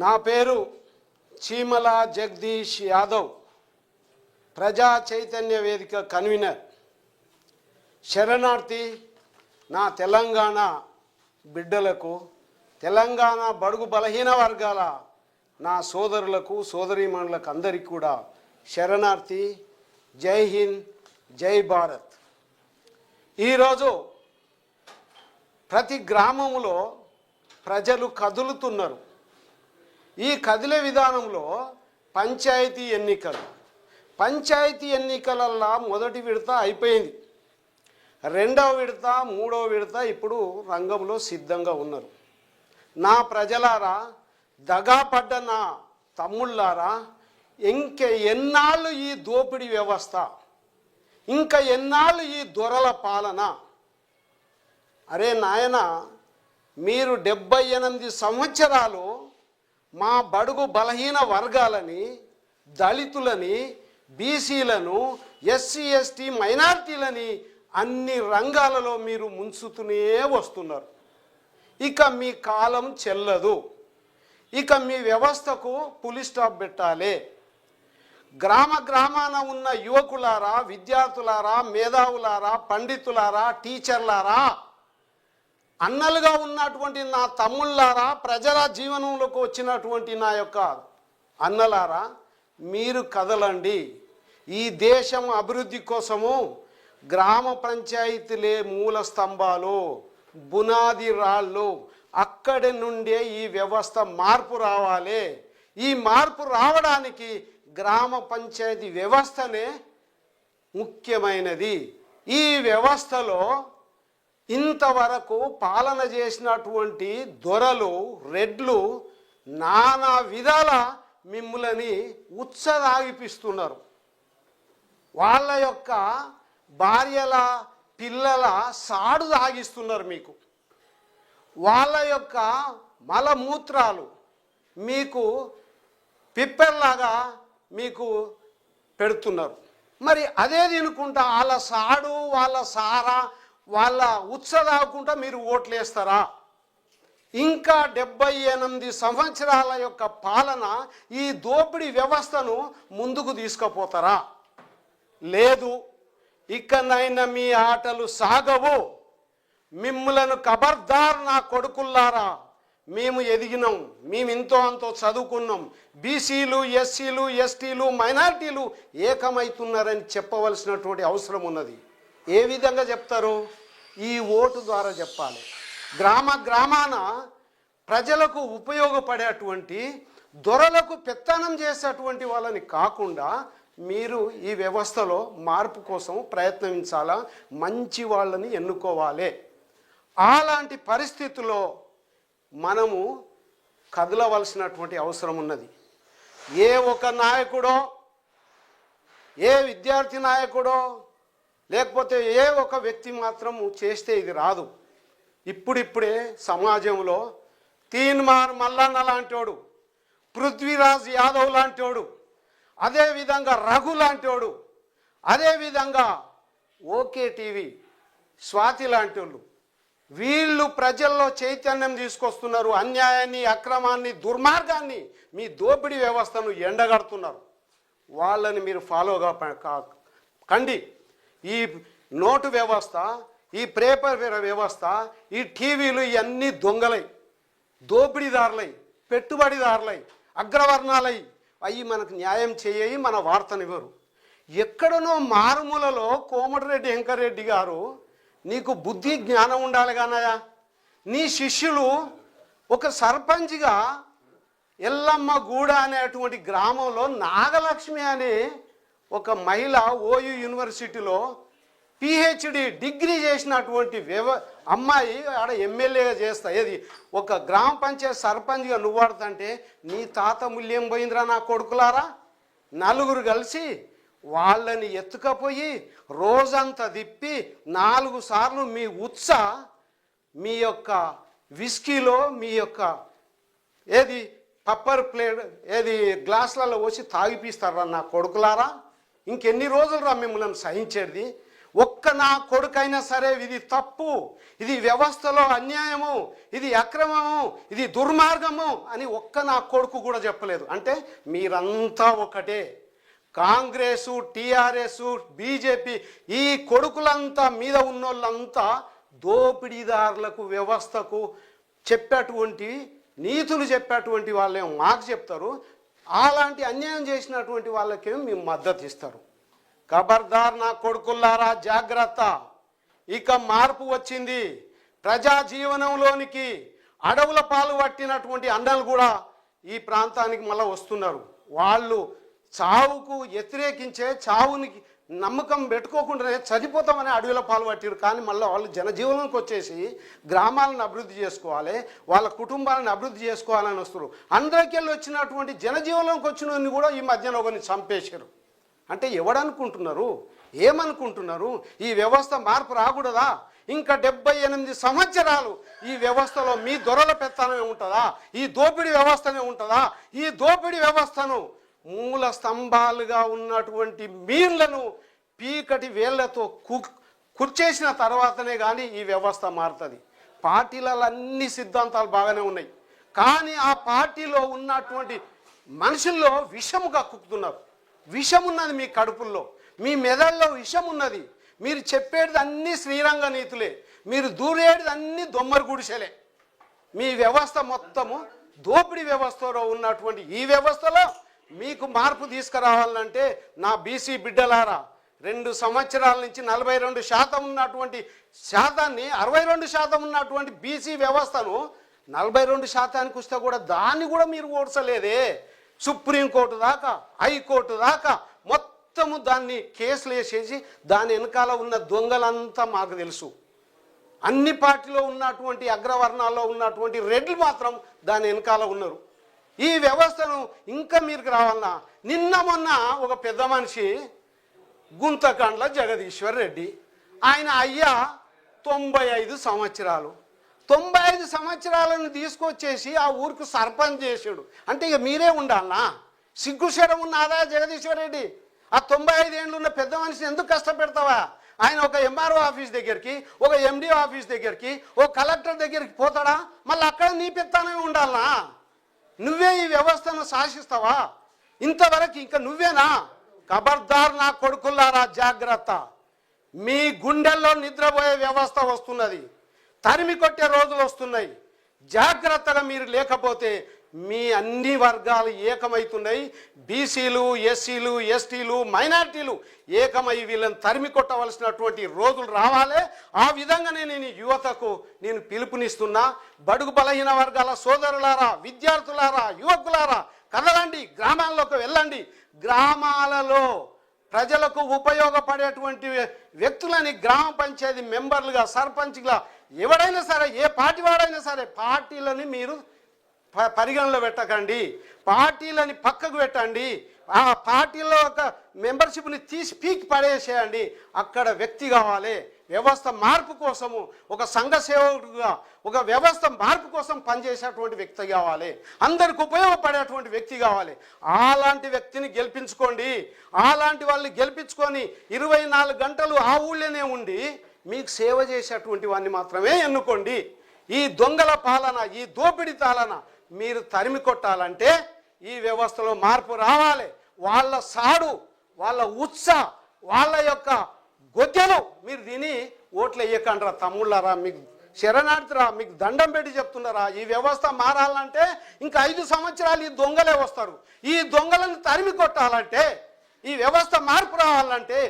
నా పేరు చీమల జగదీష్ యాదవ్ ప్రజా చైతన్య వేదిక కన్వీనర్. శరణార్థి నా తెలంగాణ బిడ్డలకు తెలంగాణ బడుగు బలహీన వర్గాల నా సోదరులకు సోదరీమణులకు అందరికీ కూడా శరణార్థి. జై హింద్ జై భారత్. ఈరోజు ప్రతి గ్రామంలో ప్రజలు కదులుతున్నారు. ఈ కదిలే విధానంలో పంచాయతీ ఎన్నికలు. పంచాయతీ ఎన్నికలల్లా మొదటి విడత అయిపోయింది. రెండవ విడత మూడవ విడత ఇప్పుడు రంగంలో సిద్ధంగా ఉన్నారు. నా ప్రజలారా దగాపడ్డ నా తమ్ముళ్ళారా ఇంక ఎన్నాళ్ళు ఈ దోపిడీ వ్యవస్థ? ఇంకా ఎన్నాళ్ళు ఈ దొరల పాలన? అరే నాయన మీరు డెబ్బై ఎనిమిది సంవత్సరాలు మా బడుగు బలహీన వర్గాలని దళితులని బీసీలను ఎస్సీ ఎస్టీ మైనార్టీలని అన్ని రంగాలలో మీరు ముంచుతూనే వస్తున్నారు. ఇక మీ కాలం చెల్లదు. ఇక మీ వ్యవస్థకు పులి స్టాప్ పెట్టాలి. గ్రామ గ్రామాన ఉన్న యువకులారా విద్యార్థులారా మేధావులారా పండితులారా టీచర్లారా అన్నలుగా ఉన్నటువంటి నా తమ్ముళ్ళారా ప్రజల జీవనంలోకి వచ్చినటువంటి నా యొక్క అన్నలారా మీరు కదలండి. ఈ దేశం అభివృద్ధి కోసము గ్రామ పంచాయతీలే మూల స్తంభాలు బునాది రాళ్ళు అక్కడి నుండే ఈ వ్యవస్థ మార్పు రావాలి. ఈ మార్పు రావడానికి గ్రామ పంచాయతీ వ్యవస్థనే ముఖ్యమైనది. ఈ వ్యవస్థలో ఇంతవరకు పాలన చేసినటువంటి దొరలు రెడ్లు నానా విధాల మిమ్ములని ఉత్సదాగిపిస్తున్నారు వాళ్ళ యొక్క భార్యల పిల్లల సాడు తాగిస్తున్నారు మీకు. వాళ్ళ యొక్క మలమూత్రాలు మీకు పిప్పెల్లాగా మీకు పెడుతున్నారు. మరి అదే తినుకుంటా వాళ్ళ సాడు వాళ్ళ సారా వాళ్ళ ఉత్సదాకుండా మీరు ఓట్లేస్తారా? ఇంకా డెబ్బై ఎనిమిది సంవత్సరాల యొక్క పాలన ఈ దోపిడీ వ్యవస్థను ముందుకు తీసుకుపోతారా? లేదు ఇకనైనా మీ ఆటలు సాగవు. మిమ్మలను కబర్దార్ నా కొడుకుల్లారా మేము ఎదిగినాం మేము ఇంతో అంతో చదువుకున్నాం. బీసీలు ఎస్సీలు ఎస్టీలు మైనారిటీలు ఏకమవుతున్నారని చెప్పవలసినటువంటి అవసరం ఉన్నది. ఏ విధంగా చెప్తారు? ఈ ఓటు ద్వారా చెప్పాలి. గ్రామ గ్రామాన ప్రజలకు ఉపయోగపడేటువంటి దొరలకు పెత్తనం చేసేటువంటి వాళ్ళని కాకుండా మీరు ఈ వ్యవస్థలో మార్పు కోసం ప్రయత్నించాలా? మంచి వాళ్ళని ఎన్నుకోవాలి. అలాంటి పరిస్థితుల్లో మనము కదలవలసినటువంటి అవసరం ఉన్నది. ఏ ఒక నాయకుడో ఏ విద్యార్థి నాయకుడో లేకపోతే ఏ ఒక వ్యక్తి మాత్రము చేస్తే ఇది రాదు. ఇప్పుడిప్పుడే సమాజంలో తీన్మార్ మల్లన్న లాంటివాడు పృథ్వీరాజ్ యాదవ్ లాంటివాడు అదేవిధంగా రఘు లాంటివాడు అదేవిధంగా ఓకే టీవీ స్వాతి లాంటి వాళ్ళు వీళ్ళు ప్రజల్లో చైతన్యం తీసుకొస్తున్నారు అన్యాయాన్ని అక్రమాన్ని దుర్మార్గాన్ని మీ దోపిడీ వ్యవస్థను ఎండగడుతున్నారు. వాళ్ళని మీరు ఫాలోగా కా- కండి. ఈ నోటు వ్యవస్థ ఈ పేపర్ వ్యవస్థ ఈ టీవీలు ఇవన్నీ దొంగలై దోపిడీదారులై పెట్టుబడిదారులై అగ్రవర్ణాలై అవి మనకు న్యాయం చేయయి మన వార్తనివ్వరు. ఎక్కడనో మారుమూలలో కోమటిరెడ్డి వెంకరెడ్డి గారు నీకు బుద్ధి జ్ఞానం ఉండాలి కానయా నీ శిష్యులు ఒక సర్పంచ్గా ఎల్లమ్మ గూడ అనేటువంటి గ్రామంలో నాగలక్ష్మి అనే ఒక మహిళ ఓయు యూనివర్సిటీలో పిహెచ్డి డిగ్రీ చేసినటువంటి వ్యవ అమ్మాయి ఆడ ఎమ్మెల్యేగా చేస్తా. ఏది? ఒక గ్రామ పంచాయత్ సర్పంచ్గా నువ్వు ఆడుతుంటే నీ తాత ముల్యం పోయిందిరా నా కొడుకులారా? నలుగురు కలిసి వాళ్ళని ఎత్తుకపోయి రోజంతా తిప్పి నాలుగు సార్లు మీ ఉత్స మీ యొక్క విస్కీలో మీ యొక్క ఏది? పప్పర్ ప్లేట్ ఏది? గ్లాసులలో వచ్చి తాగిపిస్తారా నా కొడుకులారా? ఇంకెన్ని రోజులు రా మిమ్మల్ని సహించేది? ఒక్క నా కొడుకైనా సరే ఇది తప్పు ఇది వ్యవస్థలో అన్యాయము ఇది అక్రమము ఇది దుర్మార్గము అని ఒక్క నా కొడుకు కూడా చెప్పలేదు. అంటే మీరంతా ఒకటే. కాంగ్రెసు టీఆర్ఎస్ బీజేపీ ఈ కొడుకులంతా మీద ఉన్నోళ్ళంతా దోపిడీదారులకు వ్యవస్థకు చెప్పేటువంటి నీతులు చెప్పేటువంటి వాళ్ళేమో మాకు చెప్తారు. అలాంటి అన్యాయం చేసినటువంటి వాళ్ళకేమో మేము మద్దతు ఇస్తారు. ఖబర్దార్ నా కొడుకుల్లారా జాగ్రత్త. ఇక మార్పు వచ్చింది. ప్రజా జీవనంలోనికి అడవుల పాలు పట్టినటువంటి అన్నలు కూడా ఈ ప్రాంతానికి మళ్ళీ వస్తున్నారు. వాళ్ళు చావుకు వ్యతిరేకించే చావునికి నమ్మకం పెట్టుకోకుండానే చనిపోతామని అడవిలో పాల్పట్టారు కానీ మళ్ళీ వాళ్ళు జనజీవనంకి వచ్చేసి గ్రామాలను అభివృద్ధి చేసుకోవాలి వాళ్ళ కుటుంబాలను అభివృద్ధి చేసుకోవాలని వస్తారు అందరికెళ్ళి వచ్చినటువంటి జనజీవనంకి వచ్చిన కూడా ఈ మధ్యన ఒకరిని చంపేశారు. అంటే ఎవడనుకుంటున్నారు? ఏమనుకుంటున్నారు? ఈ వ్యవస్థ మార్పు రాకూడదా? ఇంకా డెబ్బై ఎనిమిది సంవత్సరాలు ఈ వ్యవస్థలో మీ దొరల పెత్తనమే ఉంటుందా? ఈ దోపిడీ వ్యవస్థనే ఉంటుందా? ఈ దోపిడీ వ్యవస్థను మూల స్తంభాలుగా ఉన్నటువంటి మీన్లను పీకటి వేళ్ళతో కు కుర్చేసిన తర్వాతనే కానీ ఈ వ్యవస్థ మారుతుంది. పార్టీలలో అన్ని సిద్ధాంతాలు బాగానే ఉన్నాయి. కానీ ఆ పార్టీలో ఉన్నటువంటి మనుషుల్లో విషముగా కుక్కుతున్నారు. విషం ఉన్నది మీ కడుపుల్లో. మీ మెదళ్ళలో విషం ఉన్నది మీరు చెప్పేది అన్ని శ్రీరంగ నీతులే. మీరు దూరేది అన్ని దొమ్మరి గుడిసెలే. మీ వ్యవస్థ మొత్తము దోపిడీ వ్యవస్థలో ఉన్నటువంటి ఈ వ్యవస్థలో మీకు మార్పు తీసుకురావాలంటే నా బీసీ బిడ్డలారా రెండు సంవత్సరాల నుంచి నలభై రెండు శాతం ఉన్నటువంటి శాతాన్ని అరవై రెండు శాతం ఉన్నటువంటి బీసీ వ్యవస్థను నలభై రెండు శాతానికి వస్తే కూడా దాన్ని కూడా మీరు ఓడ్చలేదే. సుప్రీంకోర్టు దాకా హైకోర్టు దాకా మొత్తము దాన్ని కేసులు వేసేసి దాని వెనకాల ఉన్న దొంగలంతా మాకు తెలుసు. అన్ని పార్టీలో ఉన్నటువంటి అగ్రవర్ణాల్లో ఉన్నటువంటి రెడ్లు మాత్రం దాని వెనకాల ఉన్నారు. ఈ వ్యవస్థను ఇంకా మీకు రావాలన్నా నిన్న మొన్న ఒక పెద్ద మనిషి గుంతకండ్ల జగదీశ్వర్ రెడ్డి. ఆయన అయ్యా తొంభై ఐదు సంవత్సరాలు. తొంభై ఐదు సంవత్సరాలను తీసుకొచ్చేసి ఆ ఊరికి సర్పంచ్ చేసాడు అంటే ఇక మీరే ఉండాలనా? సిగ్గుశరం ఉన్నారా జగదీశ్వర్ రెడ్డి? ఆ తొంభై ఐదు ఏళ్ళు ఉన్న పెద్ద మనిషిని ఎందుకు కష్టపెడతావా? ఆయన ఒక ఎంఆర్ఓ ఆఫీస్ దగ్గరికి ఒక ఎండిఓ ఆఫీస్ దగ్గరికి ఒక కలెక్టర్ దగ్గరికి పోతాడా? మళ్ళీ అక్కడ నీ పెత్తానే ఉండాలనా? నువ్వే ఈ వ్యవస్థను శాసిస్తావా? ఇంతవరకు ఇంకా నువ్వేనా? ఖబర్దార్ నా కొడుకుల్లారా జాగ్రత్త. మీ గుండెల్లో నిద్రపోయే వ్యవస్థ వస్తున్నది. తరిమి కొట్టే రోజులు వస్తున్నాయి. జాగ్రత్తగా మీరు లేకపోతే మీ అన్ని వర్గాలు ఏకమవుతున్నాయి బీసీలు ఎస్సీలు ఎస్టీలు మైనార్టీలు ఏకమై వీళ్ళని తరిమి కొట్టవలసినటువంటి రోజులు రావాలి. ఆ విధంగానే నేను యువతకు నేను పిలుపునిస్తున్నా. బడుగు బలహీన వర్గాల సోదరులారా విద్యార్థులారా యువకులారా కదలండి గ్రామాల్లోకి వెళ్ళండి. గ్రామాలలో ప్రజలకు ఉపయోగపడేటువంటి వ్యక్తులని గ్రామ పంచాయతీ మెంబర్లుగా సర్పంచ్గా ఎవడైనా సరే ఏ పార్టీ వాడైనా సరే పార్టీలని మీరు పరిగణలో పెట్టకండి. పార్టీలని పక్కకు పెట్టండి. ఆ పార్టీలో ఒక మెంబర్షిప్ని తీసి పీకి పడేసేయండి. అక్కడ వ్యక్తి కావాలి. వ్యవస్థ మార్పు కోసము ఒక సంఘ సేవకుడుగా ఒక వ్యవస్థ మార్పు కోసం పనిచేసేటువంటి వ్యక్తి కావాలి. అందరికి ఉపయోగపడేటువంటి వ్యక్తి కావాలి. అలాంటి వ్యక్తిని గెలిపించుకోండి. అలాంటి వాళ్ళని గెలిపించుకొని ఇరవై నాలుగు గంటలు ఆ ఊళ్ళోనే ఉండి మీకు సేవ చేసేటువంటి వాడిని మాత్రమే ఎన్నుకోండి. ఈ దొంగల పాలన ఈ దోపిడీ పాలన మీరు తరిమి కొట్టాలంటే ఈ వ్యవస్థలో మార్పు రావాలి. వాళ్ళ సాడు వాళ్ళ ఉత్స వాళ్ళ యొక్క గొద్దెలు మీరు తిని ఓట్లు వేయకండిరా తమ్ముళ్ళరా మీకు శరణార్థిరా మీకు దండం పెట్టి చెప్తున్నారా ఈ వ్యవస్థ మారాలంటే ఇంకా ఐదు సంవత్సరాలు ఈ దొంగలే వస్తారు. ఈ దొంగలను తరిమి కొట్టాలంటే ఈ వ్యవస్థ మార్పు రావాలంటే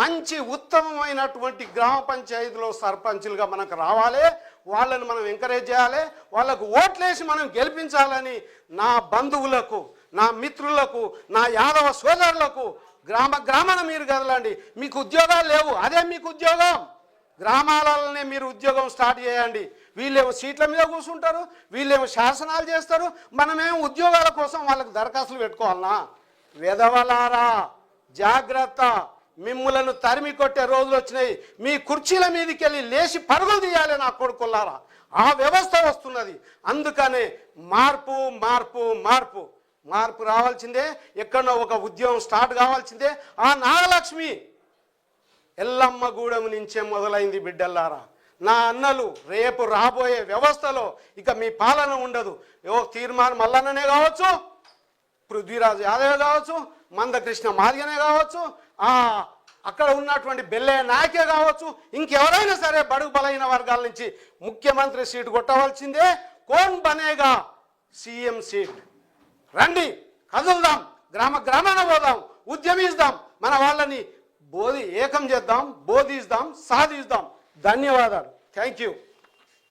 మంచి ఉత్తమమైనటువంటి గ్రామ పంచాయతీలో సర్పంచులుగా మనకు రావాలి. వాళ్ళని మనం ఎంకరేజ్ చేయాలి వాళ్ళకు ఓట్లేసి మనం గెలిపించాలని నా బంధువులకు నా మిత్రులకు నా యాదవ సోదరులకు గ్రామ గ్రామాన మీరు కదలండి. మీకు ఉద్యోగాలు లేవు అదే మీకు ఉద్యోగం. గ్రామాలలోనే మీరు ఉద్యోగం స్టార్ట్ చేయండి. వీళ్ళేమో సీట్ల మీద కూర్చుంటారు వీళ్ళేమో శాసనాలు చేస్తారు మనమేం ఉద్యోగాల కోసం వాళ్ళకి దరఖాస్తులు పెట్టుకోవాలనా? వెదవలారా జాగ్రత్త. మిమ్ములను తరిమి కొట్టే రోజులు వచ్చినాయి. మీ కుర్చీల మీదకి వెళ్ళి లేచి పరుగులు తీయాలి నా కొడుకుల్లారా ఆ వ్యవస్థ వస్తున్నది. అందుకనే మార్పు మార్పు మార్పు. మార్పు రావాల్సిందే. ఎక్కడో ఒక ఉద్యోగం స్టార్ట్ కావాల్సిందే. ఆ నాగలక్ష్మి ఎల్లమ్మగూడెం నుంచే మొదలైంది బిడ్డల్లారా నా అన్నలు రేపు రాబోయే వ్యవస్థలో ఇక మీ పాలన ఉండదు. ఓ తీర్మానం మల్లన్ననే కావచ్చు పృథ్వీరాజ్ యాదవ్ కావచ్చు మందకృష్ణ మాదిగనే కావచ్చు అక్కడ ఉన్నటువంటి బెల్లయ్య నాయకే కావచ్చు ఇంకెవరైనా సరే బడుగు బలైన వర్గాల నుంచి ముఖ్యమంత్రి సీటు కొట్టవలసిందే. కోన్ బనేగా సీఎం సీట్. రండి కదులుదాం గ్రామ గ్రామాన పోదాం ఉద్యమిస్తాం మన వాళ్ళని బోధి ఏకం చేద్దాం బోధిస్తాం సాధిస్తాం. ధన్యవాదాలు. Thank you.